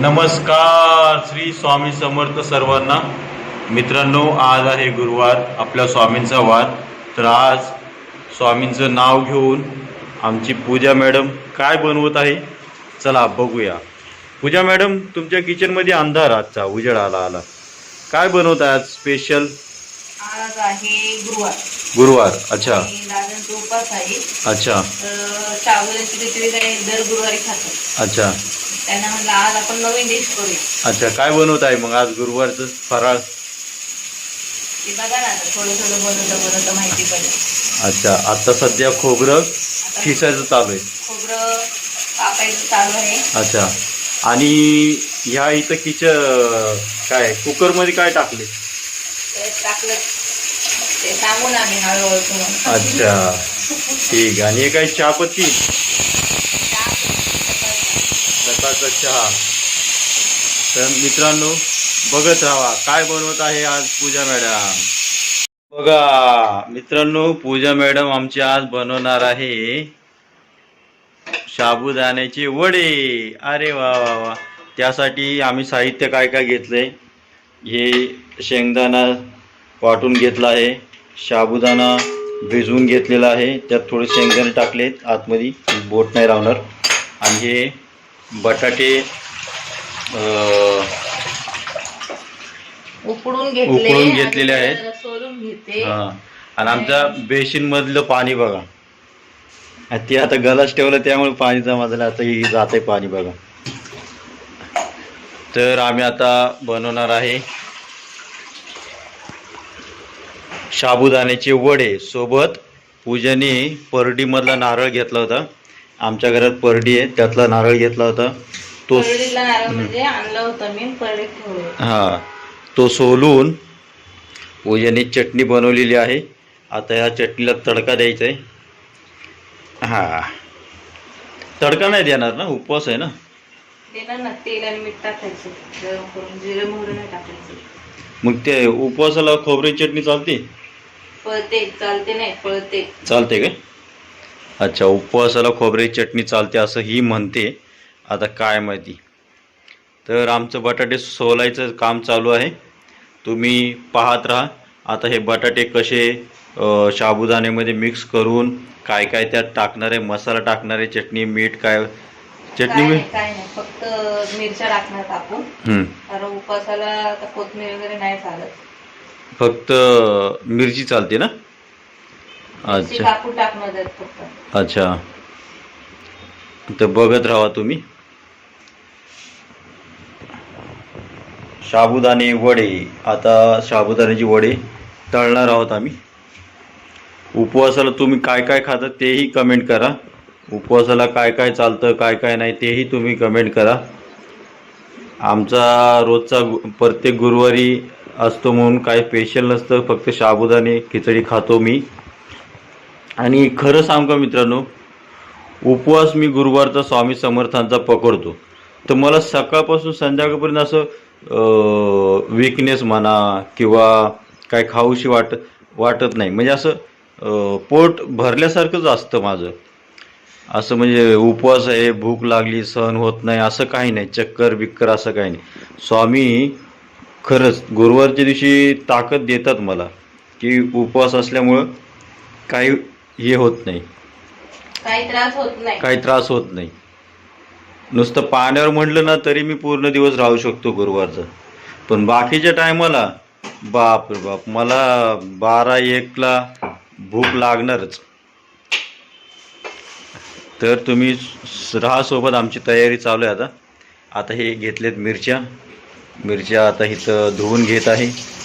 नमस्कार श्री स्वामी समर्थ सर्वांना. मित्रांनो आज आहे गुरुवार आपल्या स्वामींचा वार. तर आज स्वामींचं नाव घेऊन आमची पूजा मॅडम काय बनवत आहे चला बघूया. पूजा मॅडम तुमच्या किचनमध्ये अंधार आजचा उजेड आला. आला काय बनवत आहे आज स्पेशल आज आहे गुरुवार. गुरुवार अच्छा. उपास आहे. अच्छा. दर गुरुवारी खातात अच्छा. त्यांना म्हणलं आज आपण नवीन डिश करूया. अच्छा काय बनवत आहे मग आज गुरुवारचं? फराळ? ते बघा ना आता थोडं थोडं बनवता बनवता माहिती पडेल. अच्छा आता सध्या खोबरं आता खिसायचं चालू आहे. खोबरं कापायचं चालू आहे. अच्छा आणि ह्या इथं किच काय कुकरमध्ये काय टाकले? ते टाकलं. ते सांगून आम्ही हळूहळू तुम्हाला. अच्छा ठीक आणि हे काय चहापत्ती? चहा तर मित्रांनो बघत राहा काय बनवत आहे आज पूजा मॅडम? बघा मित्रांनो पूजा मॅडम आमची आज बनवणार आहे साबुदाण्याचे वडे. अरे वा वा वा. त्यासाठी आम्ही साहित्य काय काय घेतलंय? हे शेंगदाणा वाटून घेतला आहे साबुदाणा भिजवून घेतलेला आहे. त्यात थोडे शेंगदाणे टाकलेत आतमध्ये बोट नाही राहणार. आणि हे बटाटे उकडून घेतले उकळून घेतलेले आणि आहेत. जरा सोलून घेते. हा. आणि आमच्या बेसिन मधलं पाणी बघा. आणि ते आता गलास ठेवलं त्यामुळे पाणी जमा झालं आता ही जाते पाणी बघा. तर आम्ही आता बनवणार आहे साबुदाण्याचे वडे. सोबत पूजाने परडीमधला नारळ घेतला होता. आमच्या घरात परडी आहे त्यातला नारळ घेतला होता. तो परडीला नारळ म्हणजे आणलं होतं मी परडीत ठेवलं हा. तो सोलून पूजाने चटणी बनवलेली आहे. आता या चटणीला तडका द्यायचा आहे हा. तडका नाही देणार ना उपवास आहे ना? देणार ना तेल आणि मीठ टाकायचं. गरम करून जिरं मोहरी नाही टाकायचं. मग ते उपवासाला खोबरी चटणी चालते? पळते चालते नाही पळते. चालते काय अच्छा उपवासाला खोबरी चटणी चालते असं ही म्हणते. आता काय माहिती. तर आमचं बटाटे सोलायचं काम चालू आहे. तुम्ही पाहत राहा. आता हे बटाटे कसे साबुदाण्यामध्ये मिक्स करून काय काय त्यात टाकणारे मसाला टाकणारे चटणी मीठ काय चटणी मीठ? नाही काय नाही. फक्त मिरच्या टाकणार हं. कारण उपासाला आता कोथमीर वगैरे नाही चालत. फक्त मिरची चालते ना? अच्छा टाकणार फक्त अच्छा. तर बघत राहा तुम्ही. साबुदाणे वडे. आता साबुदाण्याची वडे तळणार आहोत आम्ही. उपवासाला तुम्ही काय काय खाता तेही कमेंट करा. उपवासाला काय काय चालतं काय काय नाही तेही तुम्ही कमेंट करा. आमचा रोजचा प्रत्येक गुरुवारी असतो म्हणून काही स्पेशल नसतं. फक्त साबुदाणे खिचडी खातो मी. आणि खरं सांगू का मित्रांनो उपवास मी गुरुवारचा स्वामी समर्थांचा पकडतो. तर मला सकाळपासून संध्याकाळपर्यंत असं विकनेस म्हणा किंवा काय खाऊशी वाट वाटत नाही. म्हणजे असं पोट भरल्यासारखंच असतं माझं. असं म्हणजे उपवास आहे भूक लागली सहन होत नाही असं काही नाही. चक्कर बिक्कर असं काही नाही. स्वामी खरंच गुरुवारच्या दिवशी ताकद देतात मला की उपवास असल्यामुळं काही हे होत नाही. काही त्रास होत नाही. काही त्रास होत नाही. नुसतं पाण्यावर म्हटलं ना तरी मी पूर्ण दिवस राहू शकतो गुरुवारचा. पण बाकीच्या टायमाला बाप रे बाप मला बारा एकला भूक लागणारच. तर तुम्ही स- राहा सोबत आमची तयारी चालू आहे आता. आता हे घेतलेत मिरच्या. मिरच्या आता इथं धुवून घेत आहे.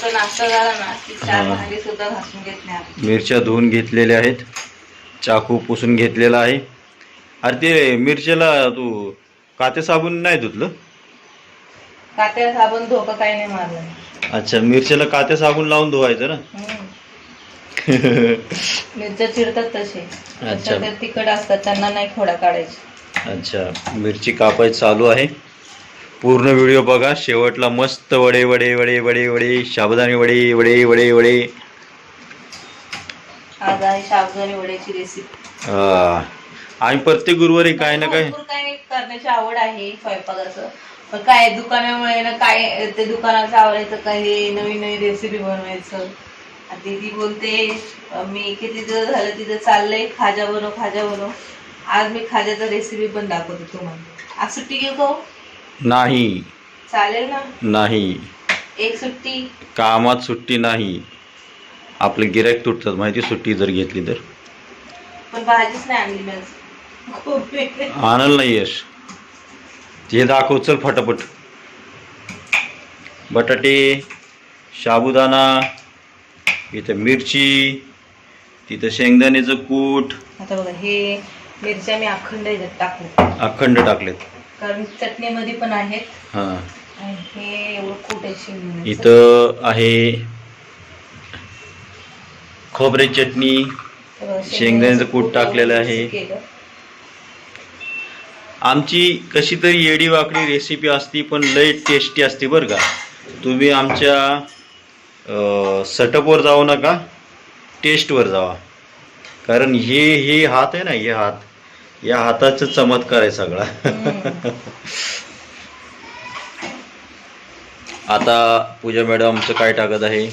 पोरांचा नाश्ता झाला ना की चार. भांडी सुद्धा घासून. मिरच्या धुवून घेतलेल्या आहेत चाकू पुसून घेतलेला आहे अरे ते मिरच्याला तू काते साबण नाही धुतलं कात्या साबण धोका काही नाही मारलं अच्छा मिरच्याला काते साबण लावून धुवायचं ना. मिरच्या चिरतात तसे अच्छा. तिखट असतात त्यांना नाही खोडा काढायचे अच्छा मिरची कापाय चालू आहे पूर्ण व्हिडिओ बघा. शेवटला मस्त वडे वडे वडे वडे वडे. साबुदाणे वडे वडे वडे वडे. आज आहे साबुदाणे वड्याची रेसिपी हा. आम्ही प्रत्येक गुरुवारी काय ना काय भरपूर काही करण्याची आवड आहे स्वयंपाकाचं. पण काय दुकानामुळे ना काय ते दुकानाचं आवडायचं काही नवीन नवीन रेसिपी बनवायचं. ती बोलते मी किती दिवस झालं तिथं चाललंय? खाजा बनव खाजा बनव. आज मी खाजाचा रेसिपी पण दाखवते तुम्हाला. आज सुट्टी घेऊ का हो? नाही. चालेल ना? नाही. एक सुट्टी? कामात सुट्टी नाही. आपले गिरायक तुटतात. माहिती सुट्टी जर घेतली तर. पण भाजीच नाही आणली मी आज नाही यश. हे दाखव चल फटाफट. बटाटे साबुदाणा इथं मिरची तिथं शेंगदाण्याचं कूट. आता बघा हे मिरच्या मी अखंड टाकले. अखंड टाकलेत. कारण चटणीमध्ये पण आहेत हां आणि हे एवढं. इथं आहे खोबऱ्याची चटणी शेंगदाण्याचं कूट टाकलेलं आहे. केलं. आमची कशी तरी येडी वाकडी रेसिपी असती पण लय टेस्टी असते बरं का तुम्ही आमच्या अं, सटपवर जाऊ नका टेस्टवर जावा कारण हे हे हात आहे ना हे हात या हाताचं चमत्कार आहे सगळा. आता पूजा मॅडम आमचं काय टाकत आहे?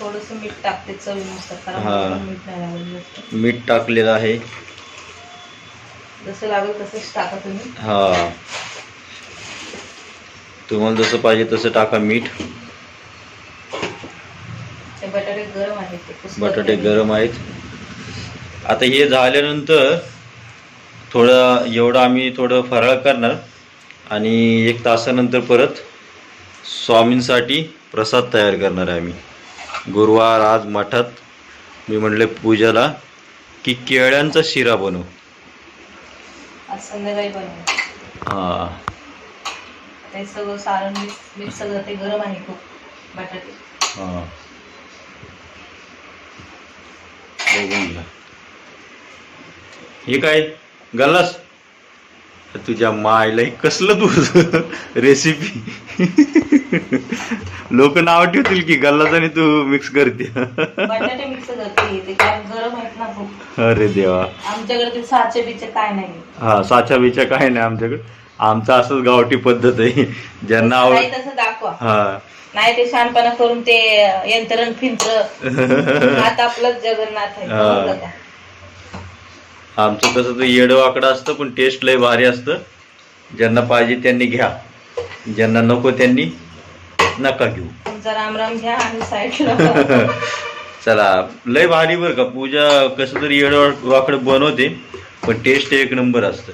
थोडंसं मीठ टाकते चवीनुसार हा. मीठ टाकलेलं आहे. जसं लागेल तसंच टाका तुम्ही. हा. तुम्हाला जसं पाहिजे तसं टाका मीठ. गरम आहेत. बटाटे गरम आहेत. आता हे झाल्यानंतर थोडं एवढं आम्ही थोडं फराळ करणार आणि एक तासानंतर परत स्वामींसाठी प्रसाद तयार करणार आहे आम्ही. गुरुवार आज मठात मी म्हटले पूजाला की केळ्यांचा शिरा बनव. हां. ते सगळं सारण मिक्स मिक्स गरम आहे खूप बटाटे. हां. हे काय? गल्लास? तुझ्या मायला हे कसलं तू रेसिपी लोक नाव ठेवतील की गल्लास आणि तू मिक्स करते. अरे देवा. आमच्याकडे साचे बिचे काय नाही. हा साचा बिचा काय नाही आमच्याकडे. आमचं असंच गावठी पद्धत आहे. ज्यांना आवड तसं दाखवा. हा. नाही ते शानपणा करून ते यंत्रण फिंतर. आता आपलं जगन्नाथ आहे. का? आमचं कसं ते येडं वाकडं असतं पण टेस्ट लय भारी असतं. ज्यांना पाहिजे त्यांनी घ्या. ज्यांना नको त्यांनी नका घेऊ. तुमचा रामराम घ्या आणि साईडला चला लय भारी बरं का. पूजा कसं तरी येडं वाकडं बनवते पण टेस्ट एक नंबर असतं.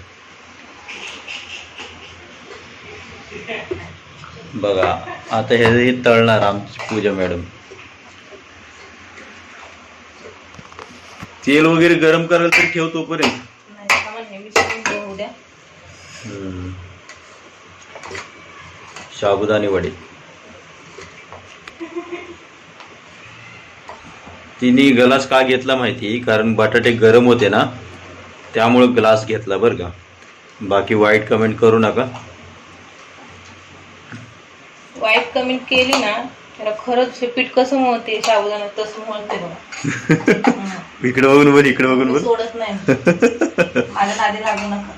बघा आता हे तळणार आमची पूजा मॅडम. तेल वगैरे गरम करायला तर ठेव तोपर्यंत. नाही थांबा, मिसळून घेऊ उद्या. हम्म. साबुदाणे वडे. तिने ग्लास का घेतला माहिती? कारण बटाटे गरम होते ना त्यामुळं ग्लास घेतला बरं का. बाकी वाईट कमेंट करू नका वाईट कमेंट केली ना त्याला खरंच हे पीठ कसं मळते साबुदाणा तसं मळते बघा. इकडे बघून बोल इकडे बघून बोल. सोडत नाही. माझ्या नादी लागू नका.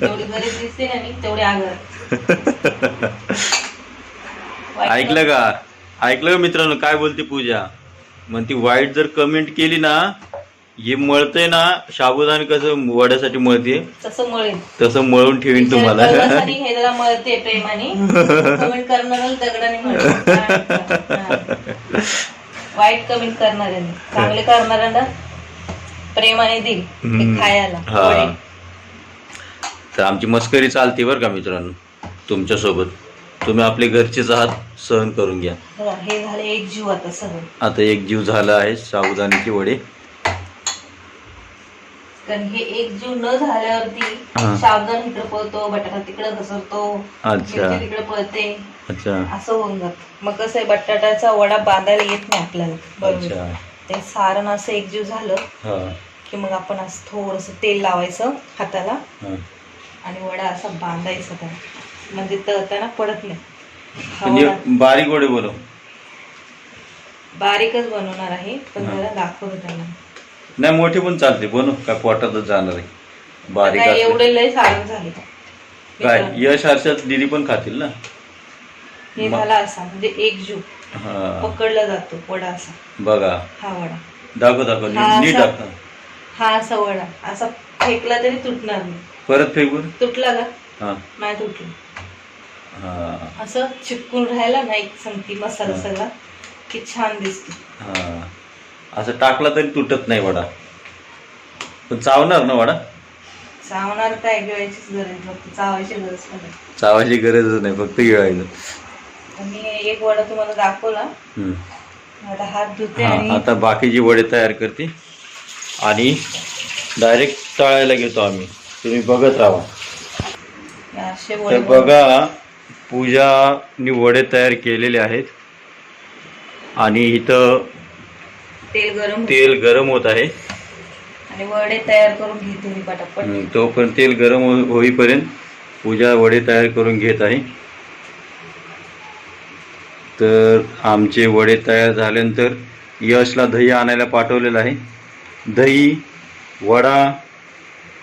जेवढी गरीब दिसते ना मी तेवढी आगर ऐकलं का? ऐकलं का मित्रांनो काय बोलते पूजा? मग ती वाईट जर कमेंट केली ना हे मळतंय ना साबुदाणे कसं वड्यासाठी मळते तसं मळेल तसं मळून ठेवीन तुम्हाला. कळवासानी हे जरा मळते प्रेमाने. कमेंट करणार दगडाने मळते. वाईट कमेंट करणाऱ्यांनी चांगले करणाऱ्यांना प्रेमाने देईल ते हम्म. खायला. हा. वडे. तर आमची मस्करी चालते बरं का मित्रांनो तुमच्यासोबत. तुम्ही आपले घरचेच आहात सहन करून घ्या. बघा, हे झाले एक जीव आता सगळं. आता एक जीव झाला आहे साबुदाण्याचे वडे. कारण हे एक जीव न झाल्यावरती. सावधान इकडे पळतो बटाटा तिकडे घसरतो मिरची तिकडे पळते. असं होऊन जात. मग कसं आहे बटाट्याचा वडा बांधायला येत नाही आपल्याला बरोबर. ते सारण असं एकजीव झालं हा. की मग आपण असं थोडस तेल लावायचं हाताला आणि वडा असा बांधायचा त्याला. म्हणजे तळताना पडत नाही. म्हणजे बारीक वडे बोलव बारीकच बनवणार आहे पण. जरा दाखवतो त्यांना नाही मोठी पण चालते. बनव काय पोटातच जाणार आहे. बारीक. एवढे लय सारण झाले. काय मित्रांनो, यश हर्षद दिदी पण खातील ना? हे झाला असा म्हणजे एक जीव. हा. पकडला जातो वडा असा. बघा. हा वडा. दाखव दाखव. नीट हा, नीट असा- दाखव. हा असा वडा. असा फेकला तरी तुटणार नाही. परत फेकून? तुटला का? हा. नाही तुटला. हा. असं चिपकून राहायला ना एक संगती मसाला हा. सगळा की छान दिसतो. हा. असं टाकला तरी तुटत नाही वडा. पण चावणार ना वडा? चावणार काय गिळायचीच गरज फक्त चावायची गरज नाही. चावायची गरजच नाही फक्त गिळायचं. मी एक वडा तुम्हाला दाखवला. हम्म. आता हात धुते हा, आणि आता बाकीची वडे तयार करते. आणि डायरेक्ट तळायला घेतो आम्ही. तुम्ही बघत राहा. हे असे तर वडे बघा पूजानी वडे तयार केलेले आहेत. आणि इथं तेल गरम होतं. तेल गरम होत आहे. आणि वडे तयार करून घेते मी पटापट. हम्म, तोपर्यंत तेल गरम हो- होईपर्यंत पूजा वडे तयार करून घेत आहे. तर आमचे वडे तयार झाल्यानंतर यशला दही आणायला पाठवलेलं आहे. दही वडा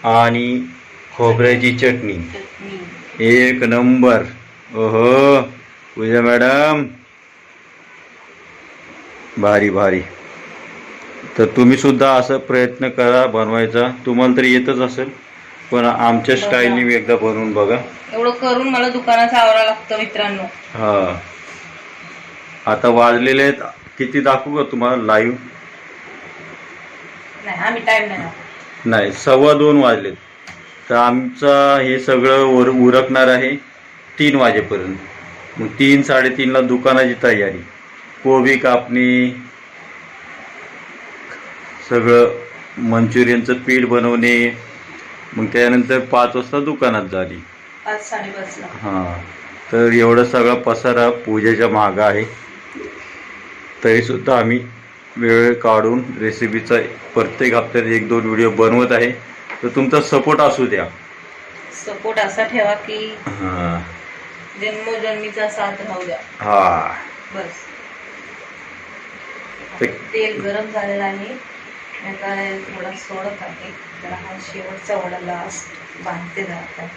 आणि खोबऱ्याची चटणी. चटणी. एक नंबर. ओहो पूजा मॅडम. भारी भारी. तर तुम्ही सुद्धा असं प्रयत्न करा बनवायचा. तुम्हाला तरी येतच असेल पण आमच्या. स्टाईलने एकदा बनवून बघा. एवढं करून मला दुकानात आवरावं लागतं मित्रांनो. हा. आता वाजलेले आहेत. किती दाखवू का तुम्हाला? लाईव्ह नाही आम्ही टाइम नाही लावत. नाही सव्वा दोन वाजलेत तर आमचं हे सगळं उर उरकणार आहे तीन वाजेपर्यंत. मग तीन साडेतीनला दुकानाची तयारी. कोबी कापणी सगळं मंचुरियनचं पीठ बनवणे मग त्यानंतर पाच वाजता दुकानात झाली. पाच साडेपाचला. हां तर एवढं सगळं पसारा पूजेच्या मागं आहे. तरीसुद्धा आम्ही वेळ काढून रेसिपीचा प्रत्येक हप्त्यात एक दोन व्हिडिओ बनवत आहे. तर तुमचा सपोर्ट असू द्या. सपोर्ट असा ठेवा की हां. जन्मोजन्मीचा साथ राहू द्या. हां. बस. तेल गरम झालेलं आहे. आता थोडा सोडत आहे. तर हा शेवटचा वडा लास्ट बांधते जरा आता.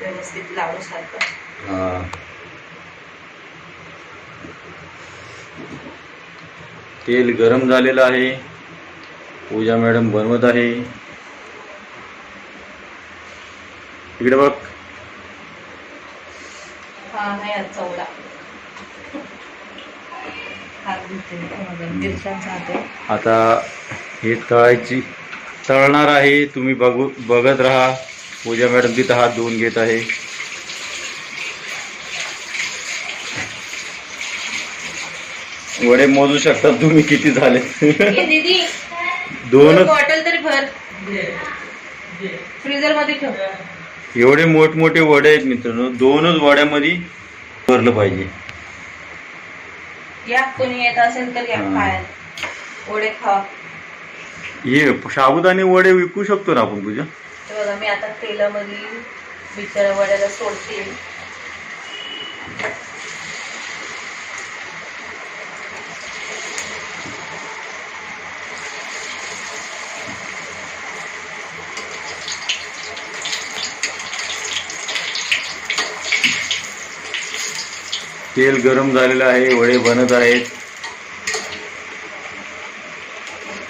व्यवस्थित लाडू सारखं. तेल गरम झालेलं आहे. पूजा मॅडम बनवत आहे. इकडे बघ. हा वडा. हात आहे आता हे तळायची तळणार आहे. तुम्ही बघू बघत राहा. पूजा मॅडम तिथं हात धुवून घेत आहे. वडे मोजू शकता तुम्ही किती झाले? दोनच बॉटल तरी भर. फ्रीजरमध्ये ठेव. एवढे मोठमोठे वडे आहेत मित्रांनो. दोनच वड्यामध्ये भरलं पाहिजे. या कोणी येत असेल तर या. खायला. वडे खावा. हे साबुदाणे वडे विकू शकतो ना आपण पूजा? हे बघा मी आता तेलामध्ये बिचारा वड्याला सोडते. तेल गरम झालेलं आहे वडे बनत आहेत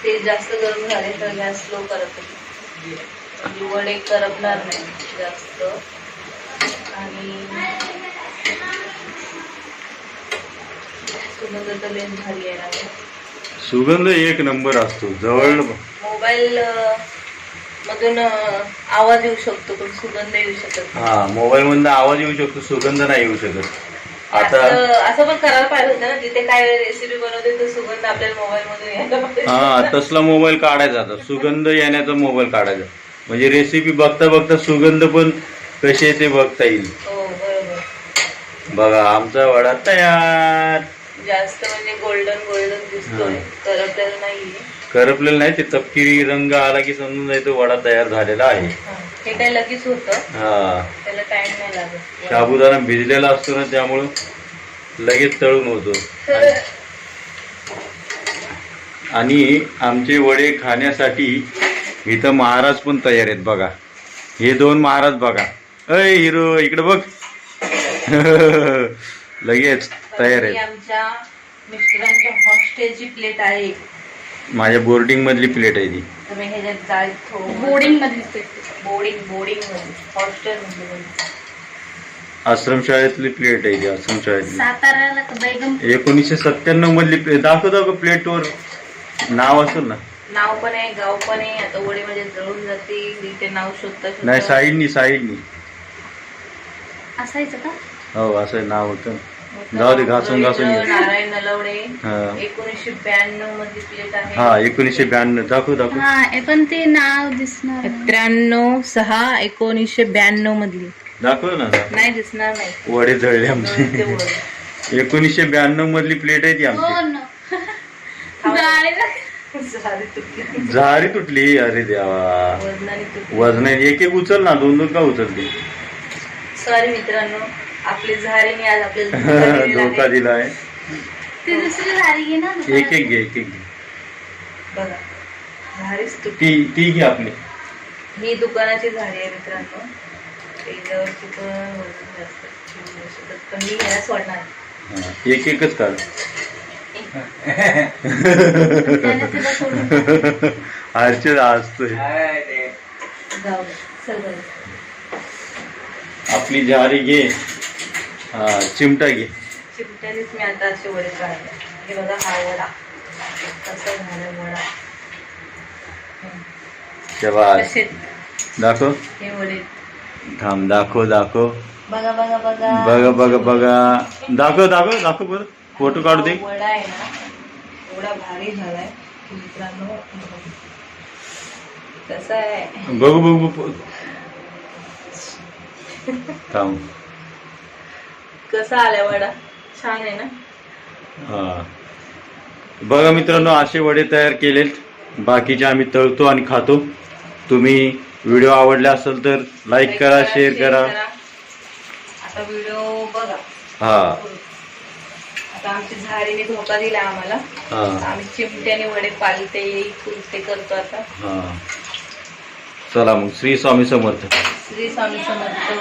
तेल जास्त गरम झाले तर गॅस स्लो करत होते. वडे करपणार नाही जास्त आणि सुगंध तर लय भारी आहे ना सुगंध एक नंबर असतो जवळ मोबाईल मधून आवाज येऊ शकतो पण सुगंध येऊ शकत. हा मोबाईल मधनं आवाज येऊ शकतो सुगंध नाही येऊ शकत आता असं असं पण करायला पाहिजे होतं ना जिथे काय रेसिपी बनवते तो सुगंध आपल्याला मोबाईल मधून यायला पाहिजे. हा तसला मोबाईल काढायचा आता. सुगंध येण्याचा मोबाईल काढायचा. म्हणजे रेसिपी बघता बघता सुगंध पण कशी येते बघता येईल. हो बघा आमचा वडा तयार. जास्त म्हणजे गोल्डन गोल्डन दिसतोय. हा. करपलेलं नाहीये. करपलेलं नाही ते तपकिरी रंग आला की समजून जायचं वडा तयार झालेला आहे. हा. हे काय लगेच होतं. हा. त्याला टाइम नाही लागत. साबुदाणा भिजलेला असतो ना त्यामुळं लगेच तळून होतो. आणि आमचे वडे खाण्यासाठी इथं महाराज पण तयार आहेत बघा. हे दोन महाराज बघा. अय हिरो इकडे बघ. लगेच तयार आहेत. आमच्या मिस्टरांच्या हॉस्टेलची प्लेट आहे. माझ्या बोर्डिंग मधली प्लेट आहे ती. तुम्ही बोर्डिंग बोर्डिंग बोर्डिंगमध्ये हॉस्टेल मध्ये आश्रमशाळेतली प्लेट आहे ती आश्रमशाळेतली एकोणीसशे सत्त्याण्णव मधली प्लेट दाखव दाखव प्लेटवर नाव असेल ना. नाव पण आहे गाव पण आहे आता वडे म्हणजे जळून जातील इथे नाव शोधता नाही साईडनी साईडनी असायचं का? हो असं नाव होतं. जाऊ दे, घासून- घासून घे. नारायण नलवडे हा. एकोणीसशे ब्याण्णव मधली प्लेट आहे हा एकोणीसशे ब्याण्णव दाखव दाखव. हा हे पण ते नाव दिसणार नाही. त्र्याण्णव सहा एकोणीसशे ब्याण्णव मधली. दाखव ना नाही दिसणार नाही. वडे जळले आमचे. तेवढं. एकोणीसशे ब्याण्णव मधली प्लेट आहे ती हो आमची ना. जाळीला झाली तुटली. झारी तुटली अरे देवा. वजनाने तुटली. वजन एक एक उचल ना दोन दोन का उचलली सॉरी मित्रांनो. आपली झारीने आज आपल्याला धोका धोका आहे. दिलाय ती दुसरी झाली घे ना एक एक घे एक एक घे. बघा झारीच ती. ती घे आपली. ही दुकानाची झाडी आहे मित्रांनो. पण जास्त. पण मी सोडणार हा, एक एकच काढ. हर्षद असतोय. आपली झारी घे. हा चिमटा घे. चिमट्यानेच मी आता असे वडे काढले हे बघा हा वडा. कसा झाला वडा. तेव्हा कसे? दाखव. हे वडे. थांब दाखव दाखव. बघा बघा बघा. बघा बघा बघा. दाखव दाखव दाखव बरं. फ़ोटो काढू दे. हा वडा आहे ना. एवढा भारी झालाय की मित्रांनो कसा आहे? बघू बघू बघू. थांब. कसा वडा? छान आहे ना? हा. बघा मित्रांनो असे वडे तयार केलेत. बाकीचे आम्ही तळतो आणि खातो. तुम्ही व्हिडिओ आवडला असेल तर लाईक करा शेअर करा. आता व्हिडिओ बघा. हा. आता आमची झाडीने धोका दिला आम्हाला. हा. आम्ही चिमट्याने वडे पालते कुलते करतो आता. हा. चला मग. श्री स्वामी समर्थ. श्री स्वामी समर्थ.